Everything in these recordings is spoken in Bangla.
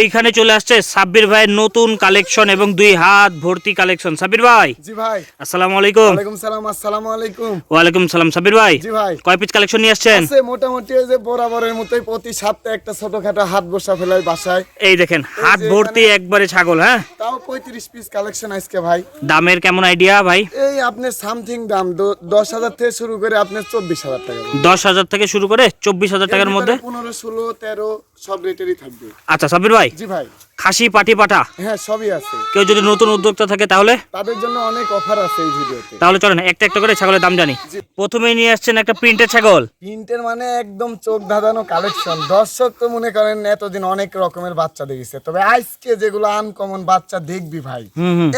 এইখানে চলে আসছে সাব্বির ভাইয়ের নতুন কালেকশন এবং দুই হাত ভর্তি কালেকশন সাব্বির ভাই। জি ভাই। আসসালামু আলাইকুম। ওয়ালাইকুম সালাম আসসালামু আলাইকুম। ওয়ালাইকুম সালাম সাব্বির ভাই। জি ভাই। কয় পিস কালেকশন নিয়ে আসছেন? আছে মোটামুটি ওই যে বরাবরের মতোই প্রতি সপ্তাহে একটা ছোটখাটো হাত বসা ফেলাই বাসায়। এই দেখেন হাত ভর্তি একবারে ছাগল হ্যাঁ? তাও পঁয়ত্রিশ পিস কালেকশন আজকে ভাই। দামের কেমন আইডিয়া ভাই? এই আপনার সামথিং দাম দশ হাজার থেকে শুরু করে আপনার চব্বিশ হাজার টাকা দশ হাজার থেকে শুরু করে চব্বিশ হাজার টাকার মধ্যে? পনেরো ষোলো তেরো সব রেটেরই থাকবে। আচ্ছা সাব্বির ভাই? জি ভাই। খাসি পাটি পাটা? হ্যাঁ সবই আছে। কেউ যদি নতুন উদ্যোক্তা থাকে তাহলে? তাদের জন্য অনেক অফার আছে এই ভিডিওতে। তাহলে চলেন একটা একটা করে ছাগলের দাম জানি। প্রথমেই নিয়ে আসছেন একটা প্রিন্টের ছাগল। প্রিন্টের মানে একদম চোখ ধাঁধানো কালেকশন দর্শক তো মনে করেন এতদিন অনেক রকমের বাচ্চা দেখেছে। তবে আজকে যেগুলো আনকমন বাচ্চা দেখবি ভাই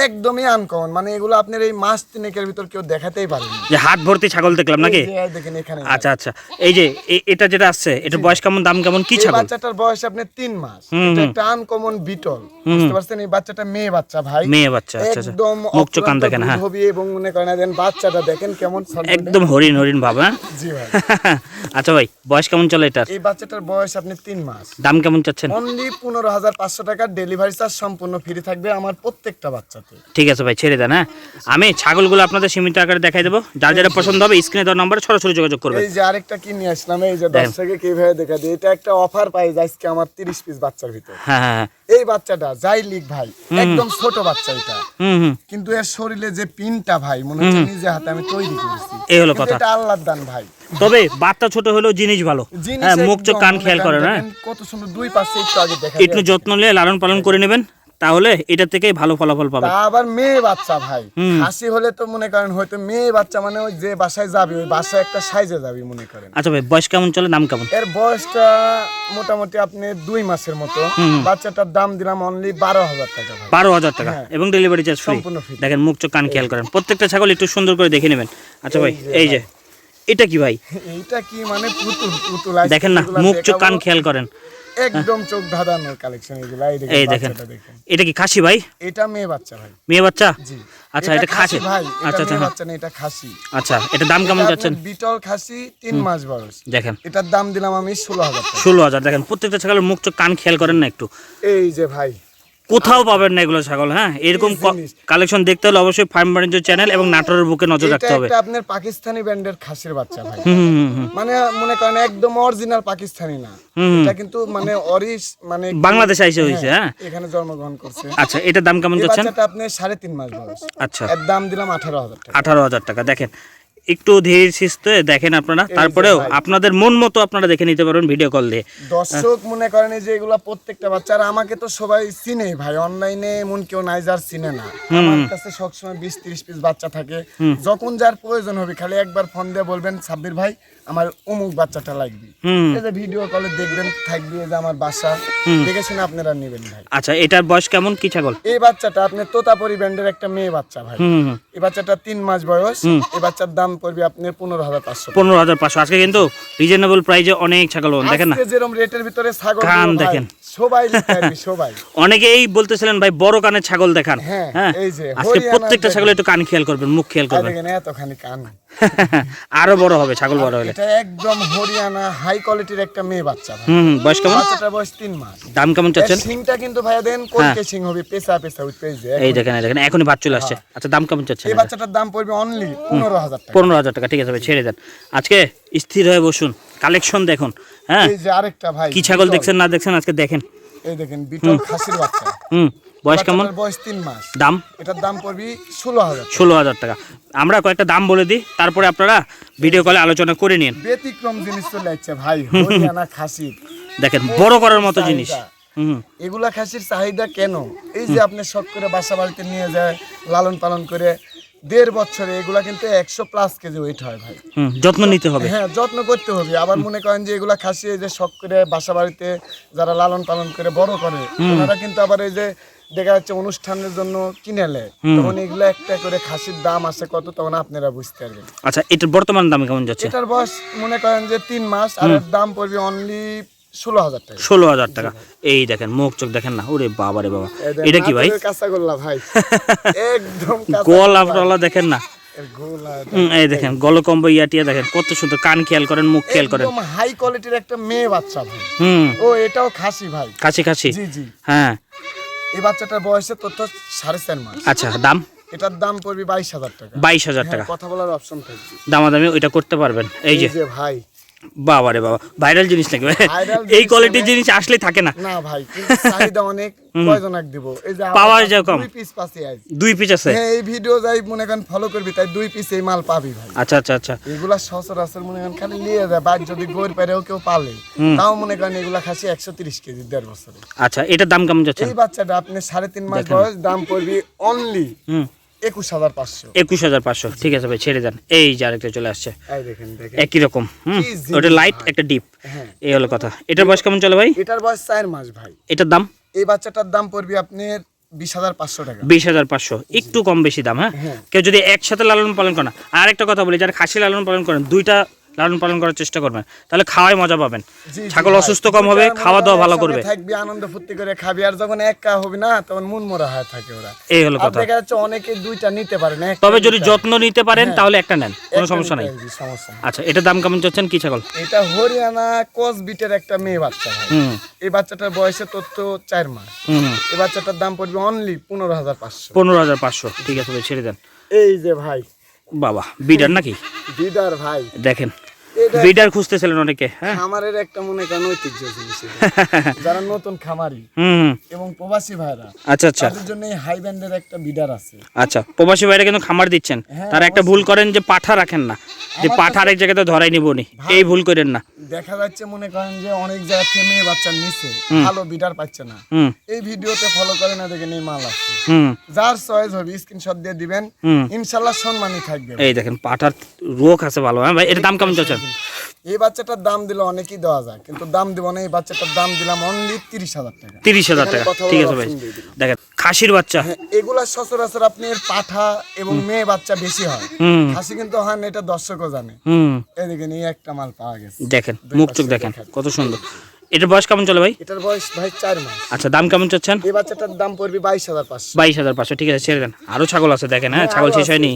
একদমই আনকমন মানে এগুলো আপনার এই মাস তিনেকের ভিতর কেউ দেখাতেই পারেনি। যে হাত ভর্তি ছাগল দেখলাম নাকি? এই দেখেন এখানে। আচ্ছা আচ্ছা। এই যে এ- এটা যেটা আসছে এটা বয়স কেমন দাম কেমন কি এই ছাগল? বাচ্চাটার বয়স আপনার তিন মাস। এটা হুম। একটা আনকমন বিটল বুঝতে পারছেন? এই বাচ্চাটা মেয়ে বাচ্চা ভাই। মেয়ে বাচ্চা আচ্ছা আচ্ছা। একদম মুখ চোখ কান দেখেন হ্যাঁ। হবে এবং মনে করেন দেন বাচ্চাটা দেখেন কেমন। একদম হরিণ হরিণ ভাব হ্যাঁ? জি ভাই। আচ্ছা ভাই বয়স কেমন চলে এটার? এই বাচ্চাটার বয়স আপনি তিন মাস। দাম কেমন চাচ্ছেন? অনলি পনেরো হাজার পাঁচশো টাকার ডেলিভারি চার্জ সম্পূর্ণ ফ্রি থাকবে আমার প্রত্যেকটা বাচ্চাতে। ঠিক আছে ভাই ছেড়ে দেন হ্যাঁ? আমি ছাগলগুলো আপনাদের সীমিত আকারে দেখাই দেবো। যার যারা পছন্দ হবে স্ক্রিনে দেওয়ার নাম্বারে সরাসরি যোগাযোগ করবে এই যে আরেকটা কি নিয়ে আসলাম এই যে। দর্শকে কীভাবে দেখা দিই এটা একটা অফার পাই আজকে আমার তিরিশ পিস বাচ্চার ভিতর। হ্যাঁ হ্যাঁ হ্যাঁ। এই বাচ্চাটা যাই লিখ ভাই একদম ছোট বাচ্চা এটা। কিন্তু এর শরীরে যে পিনটা ভাই মনে হচ্ছে নিজে হাতে আমি তৈরি করেছি। এই হলো কথা। এটা আল্লাহর দান ভাই। তবে বাচ্চা ছোট হলেও জিনিস ভালো। হ্যাঁ মুখ চোখ কান খেয়াল করে না কত সুন্দর দুই পাশে একটু আগে দেখা একটু যত্ন নিয়ে লালন পালন করে নেবেন। তাহলে এটা থেকেই ভালো ফলাফল পাবে। আবার মেয়ে বাচ্চা ভাই। হাসি হলে তো মনে করেন হয়তো মেয়ে বাচ্চা মানে ওই যে বাসায় যাবে ওই বাসায় একটা সাইজে যাবে মনে করেন। আচ্ছা ভাই বয়স কেমন চলে? দাম কেমন? এর বয়সটা মোটামুটি আপনি দুই মাসের মতো। বাচ্চাটার দাম দিলাম অনলি বারো হাজার টাকা বারো হাজার টাকা। হ্যাঁ। এবং ডেলিভারি চার্জ ফ্রি দেখেন মুখ চোখ কান খেয়াল করেন। প্রত্যেকটা ছাগল একটু সুন্দর করে দেখে নেবেন। আচ্ছা ভাই এই যে এটা কি ভাই? এটা কি মানে পুতুল? পুতুল দেখেন না মুখ চোখ কান খেয়াল করেন। একদম চোখ ধাঁধানোর কালেকশন এগুলো। এই দেখেন দেখেন। এটা কি খাসি ভাই? এটা মেয়ে বাচ্চা ভাই। মেয়ে বাচ্চা? জি। আচ্ছা এটা খাসি। ভাই। আচ্ছা আচ্ছা হ্যাঁ। বাচ্চা না এটা খাসি। আচ্ছা এটা দাম কেমন যাচ্ছে যাচ্ছেন? বিটল খাসি তিন মাস বয়স। দেখেন। এটার দাম দিলাম আমি ষোলো হাজার টাকা। ষোলো হাজার। দেখেন প্রত্যেকটা ছাগলের মুখ চোখ কান খেয়াল করেন না একটু। এই যে ভাই কোথাও পাবেন না এগুলো ছাগল হ্যাঁ? এরকম কালেকশন দেখতে হলে অবশ্যই ফার্ম বাণিজ্য চ্যানেল এবং নাটোরের বুকে নজর রাখতে হবে। একটা আপনার পাকিস্তানি ব্যান্ডের খাসির বাচ্চা ভাই। মানে মনে করেন একদম অরিজিনাল পাকিস্তানি না। এটা কিন্তু মানে অরিস মানে বাংলাদেশে এসে হয়েছে হ্যাঁ এখানে জন্মগ্রহণ করছে। আচ্ছা এটার দাম কেমন যাচ্ছেন বাচ্চাটা আপনি সাড়ে তিন মাস বয়স। আচ্ছা। এর দাম দিলাম আঠারো হাজার টাকা। আঠারো হাজার টাকা দেখেন। একটু ধীরে সুস্থে দেখেন আপনারা। তারপরেও আপনাদের মন মতো আপনারা দেখে নিতে পারবেন ভিডিও কল দিয়ে। দর্শক মনে করেন যে এগুলা প্রত্যেকটা বাচ্চা আর আমাকে তো সবাই চিনে ভাই অনলাইনে এমন কেউ নাই যার চিনে না। আমার কাছে সবসময় বিশ ত্রিশ পিস বাচ্চা থাকে। যখন যার প্রয়োজন হবে খালি একবার ফোন দিয়ে বলবেন সাব্বির ভাই আমার অমুক বাচ্চাটা লাগবে। যে ভিডিও কলে দেখবেন থাকবে যে আমার বাসা। দেখে শুনে আপনারা নেবেন ভাই। আচ্ছা এটার বয়স কেমন? কি ছাগল? এই বাচ্চাটা আপনি তোতাপরি ব্যান্ডের একটা মেয়ে বাচ্চা ভাই। এই বাচ্চাটা তিন মাস বয়স। এই বাচ্চার দাম পড়বে আপনার পনেরো হাজার পাঁচশো। পনেরো হাজার পাঁচশো। আজকে কিন্তু রিজনেবল প্রাইজে অনেক ছাগল দেখেন না? যেরকম রেটের ভিতরে ছাগল কান দেখেন। সবাই নিতে পারবে, সবাই। অনেকেই বলতেছিলেন ভাই বড় কানে ছাগল দেখান। হ্যাঁ, হ্যাঁ? এই যে, আজকে প্রত্যেকটা। ছাগল একটু কান খেয়াল করবেন মুখ খেয়াল করবেন। এতখানি কান। আরও বড় হবে ছাগল বড় হলে। এটা একদম হরিয়ানা হাই কোয়ালিটির একটা মেয়ে বাচ্চা হুম বয়স কেমন? বাচ্চাটার বয়স তিন মাস। দাম কেমন চাচ্ছেন? সিংটা কিন্তু ভাইয়া দেন কোনকে সিং হবে? পেশা পেশা উঠতে এই দেখেন এই দেখেন এখনই ভাত চলে আসছে। আচ্ছা দাম কেমন চাচ্ছেন এই বাচ্চাটার দাম পড়বে অনলি পনেরো হাজার টাকা। পনেরো হাজার টাকা ঠিক আছে ভাই ছেড়ে দেন। আজকে স্থির হয়ে বসুন কালেকশন দেখুন হ্যাঁ? এই যে আরেকটা ভাই কি ছাগল দেখছেন না দেখছেন আজকে দেখেন। এই দেখেন বিটল খাসির বাচ্চা। হুম। বয়স কেমন? বয়স তিন মাস। দাম? এটার দাম পড়বে ষোলো হাজার ষোলো হাজার টাকা। আমরা কয়েকটা দাম বলে দিই তারপরে আপনারা ভিডিও কলে আলোচনা করে নিন। ব্যতিক্রম জিনিস চলে যাচ্ছে ভাই হরিয়ানা খাসির দেখেন বড় করার মতো জিনিস। এগুলা খাসির চাহিদা কেন? এই যে আপনি শখ করে বাসা বাড়িতে নিয়ে যায় লালন পালন করে দেড় বছরে এগুলা কিন্তু একশো প্লাস কেজি ওয়েট হয় ভাই। যত্ন নিতে হবে। হ্যাঁ যত্ন করতে হবে। আবার মনে করেন যে এগুলা খাসি এই যে শখ করে বাসা বাড়িতে যারা লালন পালন করে বড় করে ওনারা কিন্তু আবার এই যে দেখা যাচ্ছে অনুষ্ঠানের জন্য কিনে নেয়। তখন এগুলো একটা করে খাসির দাম আছে কত তখন আপনারা বুঝতে পারবেন। আচ্ছা এটার বর্তমান দাম কেমন যাচ্ছে? এটার বয়স মনে করেন যে তিন মাস আর এর দাম পড়বে অনলি ষোলো হাজার টাকা। ষোলো হাজার টাকা। এই দেখেন মুখ চোখ দেখেন না? ওরে বাবা রে বাবা। এটা কি ভাই? নাটোরের কাঁচাগোল্লা ভাই। একদম কাঁচা গোল আপনারা দেখেন না। এই দেখেন গলকম্ব ইয়াটিয়া দেখেন কত সুন্দর কান খেয়াল করেন মুখ খেয়াল করেন। হাই কোয়ালিটির একটা মেয়ে বাচ্চা ভাই। হুম। ও এটাও খাসি ভাই। কাছি কাছি জি জি। হ্যাঁ। এই বাচ্চাটার বয়সে তোর তো সাড়ে চার মাস। আচ্ছা দাম? এটার দাম পড়বে বাইশ হাজার টাকা। বাইশ হাজার হ্যাঁ, টাকা। কথা বলার অপশন থাকবে। দামাদামি ওইটা করতে পারবেন। এই যে ভাই বাবা রে বাবা ভাইরাল জিনিস নাকি? এই কোয়ালিটির মানে- জিনিস আসলে থাকে না। না ভাই চাহিদা অনেক কয়জন এক দিব? এই যে পাওয়া যায় কম। দুই পিস দুই পিস আছে? হ্যাঁ এই ভিডিও যাই মনে করেন ফলো করবি তাই দুই পিস এই মাল পাবি ভাই। আচ্ছা আচ্ছা আচ্ছা। এগুলা সচরাচর মনে করেন খালি নিয়ে যায় বাদ যদি গোর পেরেও কেউ পালে তাও মনে করেন এগুলা খাসি একশো তিরিশ কেজি দেড় বছরে। আচ্ছা এটার দাম কেমন যাচ্ছে? এই বাচ্চাটা আপনি সাড়ে তিন মাস বয়স দাম পড়বি অনলি হুম। একুশ হাজার পাঁচশো। একুশ হাজার পাঁচশো। ঠিক আছে ভাই ছেড়ে দেন। এই যে আরেকটা চলে আসছে। একই রকম হুম ওটা লাইট একটা ডিপ হ্যাঁ। এই হলো কথা। এটার বয়স কেমন চলে ভাই? এটার বয়স চার মাস ভাই। এটার দাম? এই বাচ্চাটার দাম পড়বে আপনার বিশ হাজার পাঁচশো টাকা। বিশ হাজার পাঁচশো। একটু কম বেশি দাম হ্যাঁ? হ্যাঁ। কেউ যদি একসাথে লালন পালন করেন আর একটা কথা বলি যারা খাসি লালন পালন করেন দুইটা লালন পালন করার চেষ্টা করবেন। তাহলে খাওয়াই মজা পাবেন। ছাগল অসুস্থ কম হবে খাওয়া দাওয়া ভালো করবে। থাকবি আনন্দ ফুর্তি করে খাবি আর যখন একা হবি না তখন মন মরা হয়ে থাকে ওরা। এই হলো কথা। দেখা যাচ্ছে অনেকে দুইটা নিতে পারে না তবে যদি যত্ন নিতে পারেন হ্যাঁ। তাহলে একটা নেন কোনো সমস্যা নাই। আচ্ছা এটার দাম কেমন চাচ্ছেন? কি ছাগল? এটা হরিয়ানা কস বিটের একটা মেয়ে বাচ্চা হুম। এই বাচ্চাটার বয়সে তোর তো চার মাস। এই বাচ্চাটার দাম পড়বে অনলি পনেরো হাজার পাঁচশো। পনেরো হাজার পাঁচশো। ঠিক আছে ভাই ছেড়ে দেন। এই যে ভাই। বাবা বিডার নাকি? দিদার ভাই। দেখেন এটা বিডার খুঁজতেছিলেন অনেকে হ্যাঁ? খামারের একটা মনে করেন ঐতিহ্য জিনিস যারা নতুন খামারি হুম। এবং প্রবাসী ভাইরা আচ্ছা আচ্ছা। তাদের জন্য হাই ব্যান্ডের একটা বিডার আছে। আচ্ছা প্রবাসী ভাইরা কিন্তু খামার দিচ্ছেন। হ্যাঁ, তারা একটা ভুল করেন যে পাঠা রাখেন না। যে পাঠা আরেক জায়গাতে ধরাই নিবনি এই ভুল করেন না। দেখা যাচ্ছে মনে করেন যে অনেক জায়গা থেকে মেয়ে বাচ্চা নিচে ভালো বিডার পাচ্ছে না। এই ভিডিওতে ফলো করে না দেখেন এই মাল আছে। হুম। যার চয়েস হবে স্ক্রিনশট দিয়ে দিবেন। হুম। ইনশাল্লাহ সম্মানই থাকবে। এই দেখেন পাঠার রোগ আছে ভালো হ্যাঁ ভাই? এটার দাম কেমন চাচ্ছেন এই বাচ্চাটার দাম দিলে অনেকই দেওয়া যায় কিন্তু দাম দিব না এই বাচ্চাটার দাম দিলাম অনলি তিরিশ হাজার টাকা। তিরিশ হাজার টাকা। ঠিক আছে ভাই। দেখেন খাসির বাচ্চা। হ্যাঁ, এগুলা সচরাচর আপনি পাঠা এবং মেয়ে বাচ্চা বেশি হয়। খাসি কিন্তু হয় না এটা দর্শকও জানে। এদিকে নিয়ে একটা মাল পাওয়া গেছে। দেখেন মুখ চোখ দেখেন কত সুন্দর। এটার বয়স কেমন চলে ভাই? এটার বয়স ভাই চার মাস। আচ্ছা দাম কেমন চাচ্ছেন? এই বাচ্চাটার দাম পড়বে বাইশ হাজার পাঁচশো। বাইশ হাজার পাঁচশো ঠিক আছে ছেড়ে দেন। আরও ছাগল আছে দেখেন হ্যাঁ হ্যাঁ, ছাগল শেষ। হয়নি।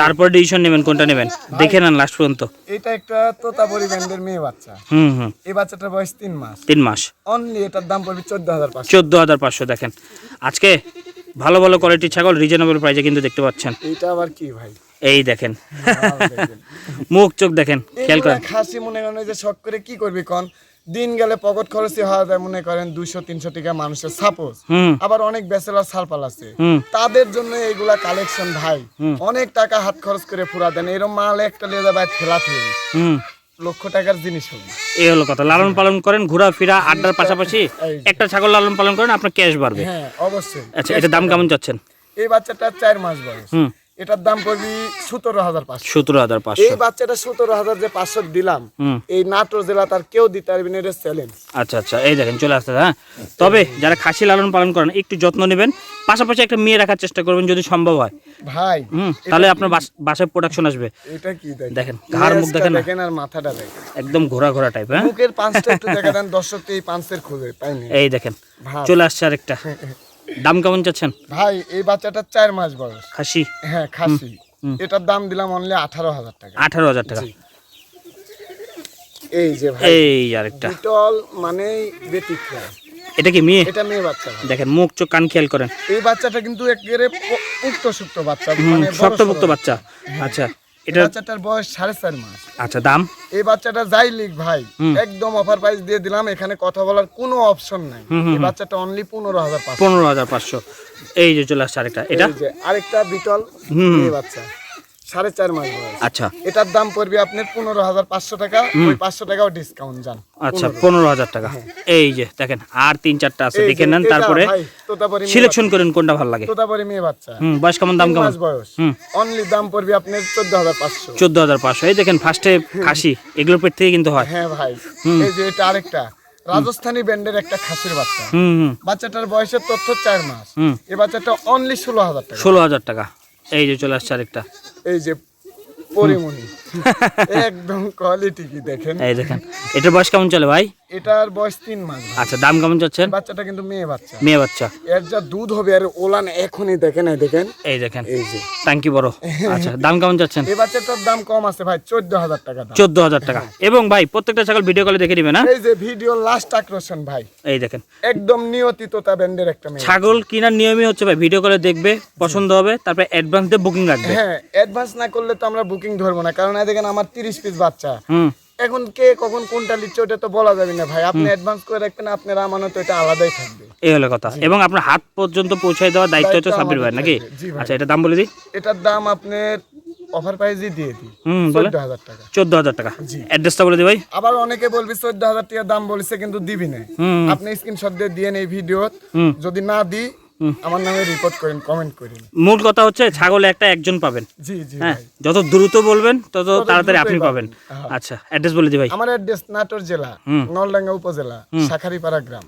তারপর ডিসিশন নেবেন কোনটা নেবেন? দেখে নেন লাস্ট পর্যন্ত। এটা একটা তোতাপুরি ব্যান্ডের মেয়ে বাচ্চা। হুম হুম। এই বাচ্চাটার বয়স তিন মাস। তিন মাস। অনলি এটার দাম পড়বে চোদ্দ হাজার পাঁচশো। চোদ্দ হাজার পাঁচশো দেখেন। আজকে ভালো ভালো কোয়ালিটির ছাগল রিজনেবল প্রাইসে কিন্তু দেখতে পাচ্ছেন। এটা আবার কি ভাই? এই দেখেন। মুখ চোখ দেখেন খেয়াল করেন। খাসি মনে করেন ওই যে শখ করে কি করবি কন? দিন গেলে পকেট খরচই হওয়া যায় মনে করেন দুইশো তিনশো টাকা মানুষের সাপোজ আবার অনেক ব্যাচেলার সালপাল আছে। তাদের জন্য এইগুলা কালেকশন ভাই অনেক টাকা হাত খরচ করে ফুরা দেন এরকম মাল একটা লিয়ে যাবে ফেলা হুম। লক্ষ টাকার জিনিস হবে এই হলো কথা। লালন পালন করেন ঘোরাফেরা আড্ডার পাশাপাশি একটা ছাগল লালন পালন করেন আপনার ক্যাশ বাড়বে। হ্যাঁ অবশ্যই। আচ্ছা এটার দাম কেমন চাচ্ছেন? এই বাচ্চাটা চার মাস বয়স। হুম। এটার দাম পড়বি সতেরো হাজার পাঁচশো। সতেরো হাজার এই বাচ্চাটা সতেরো হাজার যে পাঁচশো দিলাম এই নাটোর জেলা তার কেউ দিতে পারবি না এটা চ্যালেঞ্জ আচ্ছা আচ্ছা এই দেখেন চলে আসতে হ্যাঁ? তবে যারা খাসি লালন পালন করেন একটু যত্ন নেবেন। পাশাপাশি একটা মেয়ে রাখার চেষ্টা করবেন যদি সম্ভব হয়। ভাই হুম তাহলে আপনার বাস- বাসায় প্রোডাকশন আসবে। এটা কি দেখেন? দেখেন, ঘাড় মুখ দেখেন দেখেন আর মাথাটা দেখেন। একদম ঘোরা ঘোরা টাইপ হ্যাঁ? মুখের পাঁচটা একটু দেখা দেন দর্শক এই পাঁচের খোঁজে পাইনি এই দেখেন চলে আসছে আরেকটা। দাম কেমন চাচ্ছেন? ভাই এই বাচ্চাটা চার মাস বয়স। খাসি? হ্যাঁ খাসি। এটার দাম দিলাম অনলি আঠারো হাজার টাকা। আঠারো হাজার টাকা। এই যে ভাই এই আরেকটা। বিটল মানে ব্যতিক্রম। এটা কি মেয়ে? এটা মেয়ে বাচ্চা দেখেন মুখ চোখ কান খেয়াল করেন। এই বাচ্চাটা কিন্তু একেবারে পুক্ত সুক্ত বাচ্চা মানে বড় বাচ্চা। আচ্ছা। এটা বাচ্চাটার বয়স সাড়ে চার মাস। আচ্ছা দাম? এই বাচ্চাটা যাই লিখ ভাই একদম অফার প্রাইস দিয়ে দিলাম এখানে কথা বলার কোনো অপশন নাই। এই বাচ্চাটা অনলি পনেরো হাজার পনেরো হাজার পাঁচশো। এই যে চলে আসছে আরেকটা এটা? আরেকটা বিটল। এই বাচ্চা। সাড়ে চার মাস বয়স। আচ্ছা। এটার দাম পড়বে আপনার পনেরো হাজার পাঁচশো টাকা। ওই পাঁচশো টাকাও ডিসকাউন্ট যান আচ্ছা পনেরো। হাজার টাকা। এই যে দেখেন আর তিন চারটা আছে দেখে নেন তারপরে সিলেকশন করেন কোনটা ভালো লাগে। তোতাপুরি মেয়ে বাচ্চা। হুম বয়স কেমন দাম কেমন? বয়স। হুম। অনলি দাম পড়বে আপনার চোদ্দ হাজার পাঁচশো। চোদ্দ হাজার পাঁচশো। এই দেখেন ফার্স্টে খাসি এগুলোর পেট থেকে কিন্তু হয়। হ্যাঁ ভাই। এই যে এটা আরেকটা। রাজস্থানী ব্যান্ডের একটা খাসির বাচ্চা। বাচ্চাটার বয়সের তথ্য চার মাস। এই বাচ্চাটা অনলি ষোলো হাজার টাকা। ষোলো হাজার টাকা। এই যে চলে আসছে আরেকটা। এই যে পরিমণি। একদম কোয়ালিটি কি দেখেন? এই দেখেন এটার বয়স কেমন চলে ভাই? এটার বয়স তিন মাস আচ্ছা দাম কেমন বাচ্চাটা কিন্তু মেয়ে বাচ্চা। মেয়ে বাচ্চা। এর যা দুধ হবে আর ওলান এখনই দেখেন এই দেখেন। এই দেখেন। এই যে। ট্যাঙ্কি বড়। আচ্ছা দাম কেমন এই বাচ্চাটার দাম কম আছে ভাই চোদ্দ হাজার টাকা দাম। টাকা। এবং ভাই প্রত্যেকটা ছাগল ভিডিও কলে দেখে নিবে না? এই যে ভিডিও লাস্ট আকর্ষণ ভাই। এই দেখেন। একদম নিয়তিততা ব্যান্ডের একটা মেয়ে। ছাগল কেনার নিয়মই হচ্ছে ভাই ভিডিও কলে দেখবে পছন্দ হবে তারপরে অ্যাডভান্স দিয়ে বুকিং রাখবে। হ্যাঁ অ্যাডভান্স না করলে তো আমরা বুকিং ধরবো না কারণ দেখেন আমার তিরিশ পিস বাচ্চা। এখন কে কখন কোনটা লিখছে ওটা তো বলা যাবে না ভাই। আপনি অ্যাডভান্স করে রাখবেন আপনার আমানত এটা আলাদাই থাকবে। এই হলো কথা। এবং আপনার হাত পর্যন্ত পৌঁছায় দেওয়ার দায়িত্ব হচ্ছে সাব্বির ভাই নাকি। আচ্ছা এটা দাম বলে দিই। এটার দাম আপনার অফার প্রাইজই দিয়ে দিই। হুম বলে চোদ্দ হাজার টাকা। চোদ্দ হাজার টাকা। অ্যাড্রেসটা বলে দিই ভাই। আবার অনেকে বলবি চোদ্দ হাজার টাকা দাম বলেছে কিন্তু দিবি না। আপনি স্ক্রিনশট দিয়ে দিয়ে এই ভিডিও যদি না দিই আমার নামে রিপোর্ট করেন কমেন্ট করেন। মূল কথা হচ্ছে ছাগল একটা একজন পাবেন। জি জি হ্যাঁ যত দ্রুত বলবেন তত তাড়াতাড়ি আপনি পাবেন। হ্যাঁ। আচ্ছা অ্যাড্রেস বলে দিই ভাই। আমার অ্যাড্রেস নাটোর জেলা নলডাঙ্গা উপজেলা শাখারিপাড়া গ্রাম।